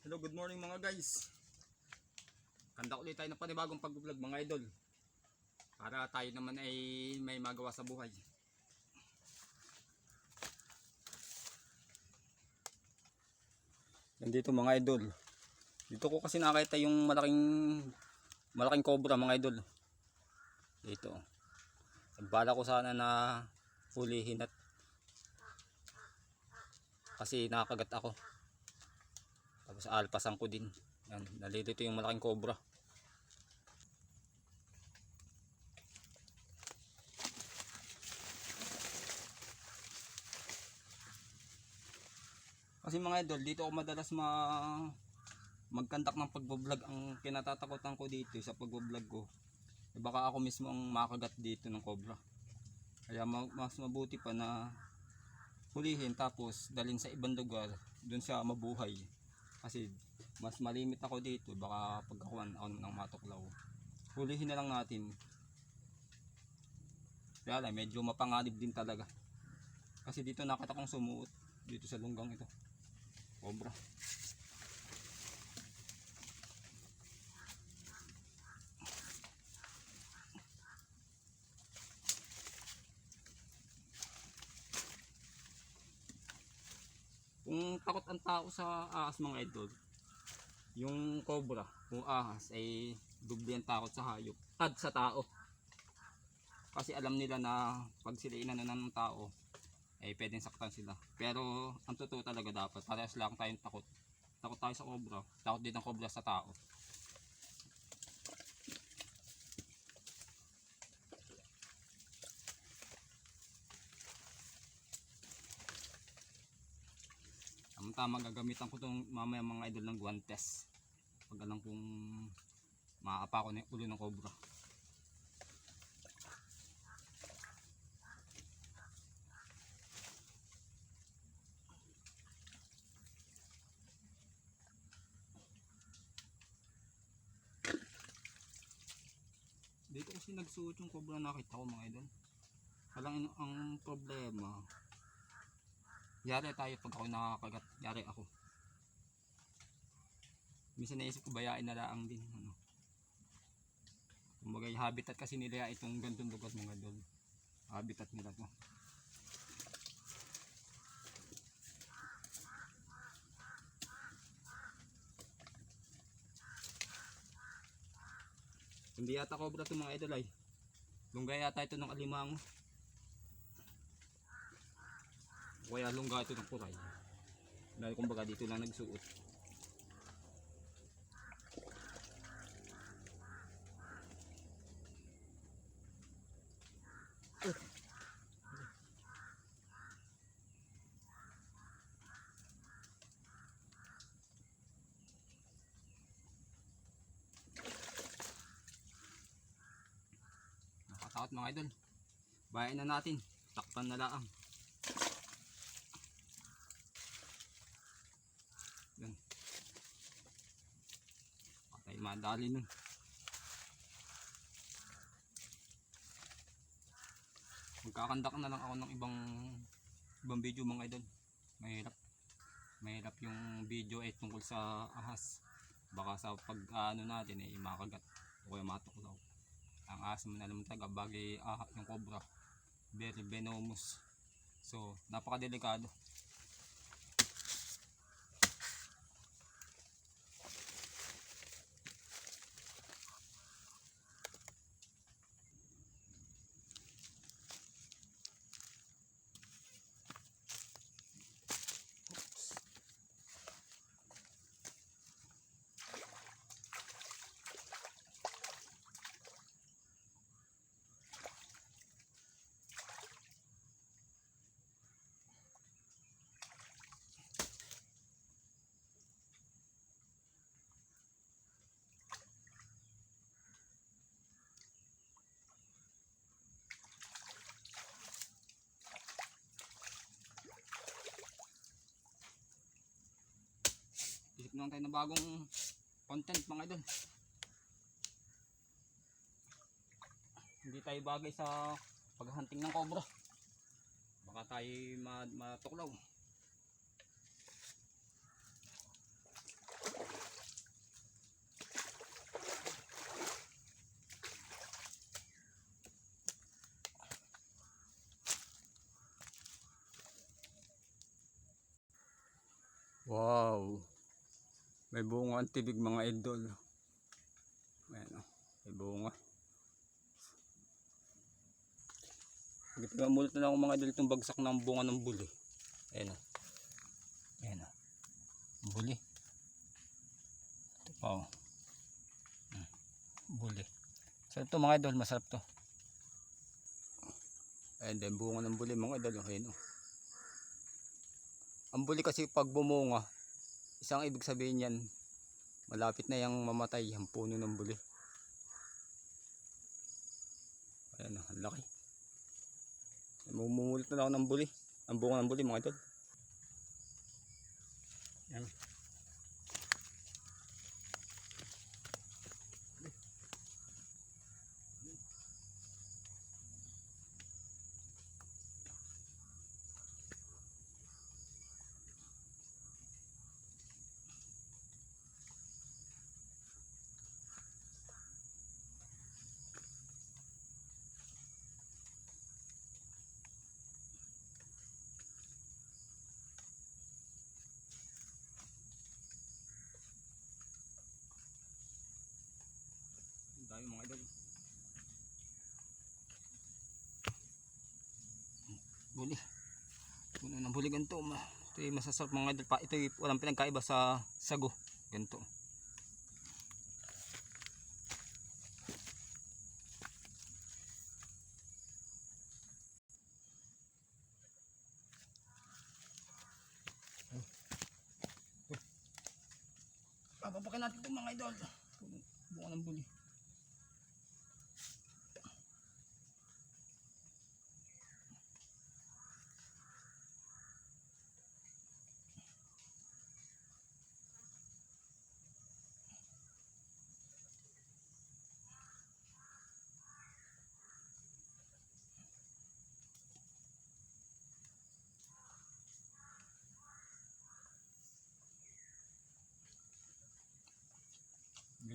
Hello, good morning mga guys. Kanda ulit tayo ng panibagong pag-vlog mga idol. Para tayo naman ay may magawa sa buhay. Nandito mga idol. Dito ko kasi nakita yung malaking malaking cobra mga idol. Dito. Bala ko sana na hulihin at kasi nakagat ako. Tapos alpasan ko din. Yan, nalilito yung malaking cobra. Kasi mga idol, dito ako madalas ma magkandak ng pagbablog. Ang kinatatakutan ko dito sa pagbablog ko, eh baka ako mismo ang makagat dito ng cobra. Kaya ma- mas mabuti pa na hulihin tapos dalhin sa ibang lugar doon siya mabuhay. Kasi mas malimit ako dito, baka pagkakuan ako ng matuklaw. Hulihin na lang natin. Kaya medyo mapanganib din talaga. Kasi dito nakita kong sumuot dito sa lunggang ito. Cobra. Kung takot ang tao sa ahas mga idol, yung cobra, kung ahas ay dubli ang takot sa hayop at sa tao. Kasi alam nila na pag sila inanan ng tao, ay pwedeng saktan sila. Pero ang totoo talaga dapat, parehas lang tayong takot. Takot tayo sa cobra, takot din ang cobra sa tao. Ang tama gagamitan ko itong mamaya mga idol ng guantes. Pag alam kong maapa ko na ulo ng cobra. Dito kasi nagsuot yung cobra na nakita ko mga idol. Alang ang problema, Yari tayo pag ako nakakagat. Yari ako. Minsan naisip ko bayain na lang din. Ano. Kumbaga habitat kasi nila itong gantong lugar mga dol. Habitat nila to. Hindi yata cobra to mga idol ay. Lunggay yata ito ng alimango. O kaya lungga ito ng kuray. Dahil kumbaga dito lang nagsuot. Nakatakot mga idol. Bayan na natin. Takpan na lang. Madali nun. Magkakandak na lang ako ng ibang ibang video mga idol. Mahirap. Mahirap yung video ay tungkol sa ahas. Baka sa pag ano natin ay makagat o kaya matuklaw. Ang ahas mo na naman taga bagay ah, yung cobra. Very venomous. So, napakadelikado. naman tayo na bagong content mga idol. Hindi tayo bagay sa paghunting ng cobra. Baka tayo matuklaw. Wow. May bunga ang tibig mga idol. Ayan o. May bunga. Pinamulot na ako mga idol itong bagsak ng bunga ng buli. Ayan o. Ayan o. Buli. Ito pa o. Hmm. Buli. Sarap to mga idol. Masarap to. Ayan din bunga ng buli mga idol. Ayan o. Ang buli kasi pag bumunga, isang ibig sabihin yan, malapit na yung mamatay ang puno ng buli. Ayan ang laki. Mumumulit na ako ng buli. Ang bunga ng buli mga idol. Yan. Ang dami mga idol. Buli. Puno ng buli ganito. Ito yung masasarap mga idol. Ito yung walang pinagkaiba sa sago. Ganito. Papapakin natin ito mga idol. Bunga ng buli.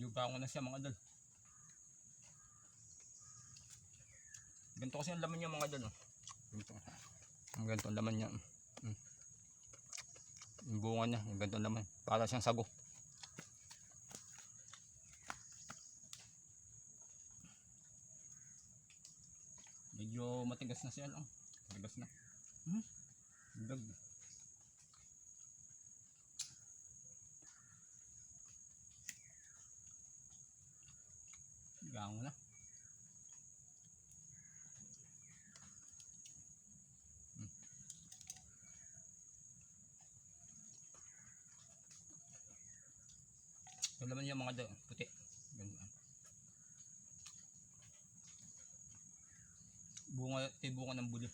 Medyo ako na siya mga idol. Ganito kasi ang laman niya mga idol. oh. Ganito. Ang ganito ang laman niya. Yung bunga niya, yung ganito ang laman. Para siyang sago. Medyo matigas na siya lang. Matigas na. Hmm? Dag. Gango na. Hmm. Yung laman niya mga puti. Ganun. Bunga, ito yung bunga ng buli.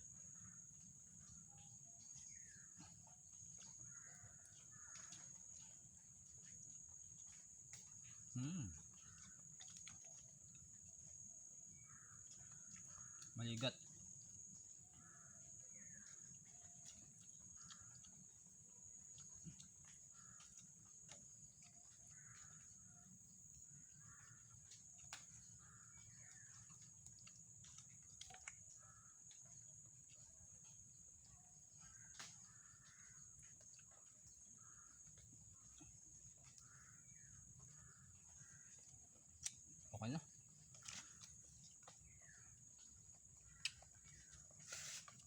Hmm. Maligat.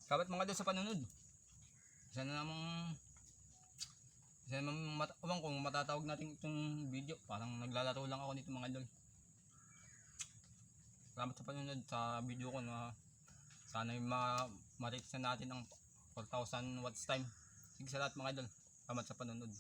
Sabat mga doon sa panunod. Isa na namang isa na namang mat ewan kung matatawag natin itong video. Parang naglalaro lang ako nito mga idol. Salamat sa panunod sa video ko na sana yung ma ma-reach na natin ang 4,000 watts time. Sige sa lahat mga idol. Salamat sa panunod.